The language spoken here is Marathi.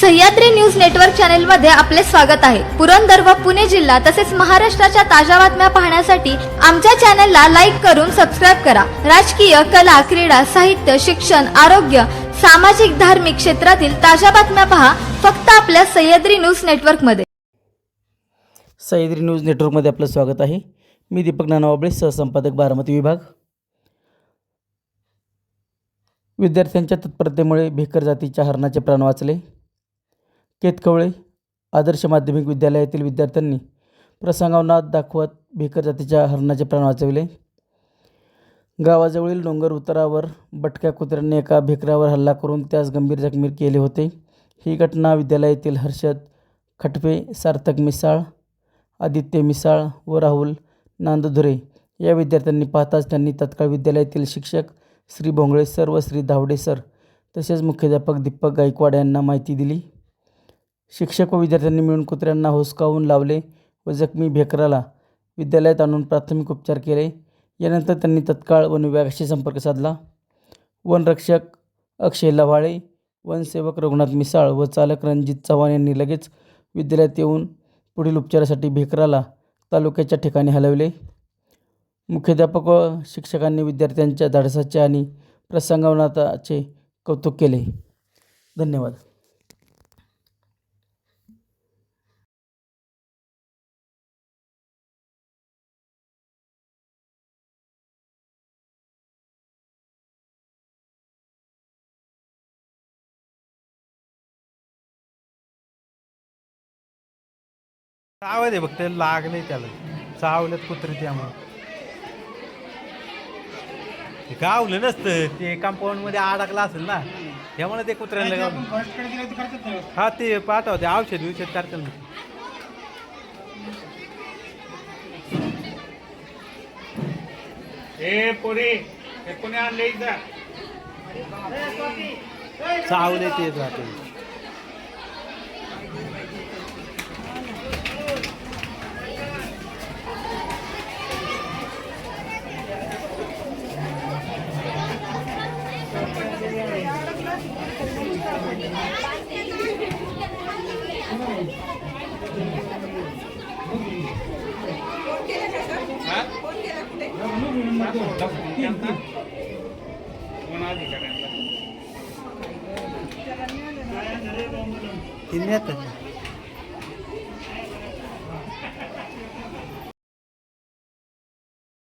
सह्याद्री न्यूज नेटवर्क चॅनलमध्ये आपले स्वागत आहे. पुरंदर व पुणे जिल्हा तसेच महाराष्ट्राच्या ताज्या बातम्या पाहण्यासाठी आमच्या चॅनलला लाईक करून सबस्क्राईब करा. राजकीय कला क्रीडा साहित्य शिक्षण आरोग्य सामाजिक धार्मिक क्षेत्रातील ताज्या बातम्या पहा फक्त आपल्या सह्याद्री न्यूज नेटवर्कमध्ये सह्याद्री न्यूज नेटवर्कमध्ये आपलं स्वागत आहे. मी दीपक नानावाबळे सहसंपादक बारामती विभाग. विद्यार्थ्यांच्या तत्परतेमुळे भेकर जातीच्या हरणाचे प्राण वाचले. केतकवळे आदर्श माध्यमिक विद्यालयातील विद्यार्थ्यांनी प्रसंगावनात दाखवत भेकर जातीच्या हरणाचे प्राण वाचविले. गावाजवळील डोंगर उतारावर भटक्या कुत्र्यांनी एका भेकरावर हल्ला करून त्यास गंभीर जखमी केले होते. ही घटना विद्यालयातील हर्षद खटपे सार्थक मिसाळ आदित्य मिसाळ व राहुल नांदधुरे या विद्यार्थ्यांनी पाहताच त्यांनी तत्काळ विद्यालयातील शिक्षक श्री भोंगळे सर व श्री धावडे सर तसेच मुख्याध्यापक दीपक गायकवाड यांना माहिती दिली. शिक्षक व विद्यार्थ्यांनी मिळून कुत्र्यांना हुसकावून लावले व जखमी भेकराला विद्यालयात आणून प्राथमिक उपचार केले. यानंतर त्यांनी तत्काळ वन विभागाशी संपर्क साधला. वनरक्षक अक्षय लव्हाळे वनसेवक रघुनाथ मिसाळ व चालक रणजित चव्हाण यांनी लगेच विद्यालयात येऊन पुढील उपचारासाठी भेकराला तालुक्याच्या ठिकाणी हलवले. मुख्याध्यापक व शिक्षकांनी विद्यार्थ्यांच्या धाडसाचे आणि प्रसंगावनाचे कौतुक केले. धन्यवाद. आवाज आहे फक्त लागले त्याला. चावलेत कुत्रे त्यामुळे गावलं नसतं ते कंपाऊंडमध्ये अडकला असेल ना. त्यामुळे ते कुत्र्याला गावलं. हा ते पाठवते औषध विषध करतात ना ए पोरे हे कोणी आणले चावले ते राहते कोण अधिकाऱ्यांना ते नेतात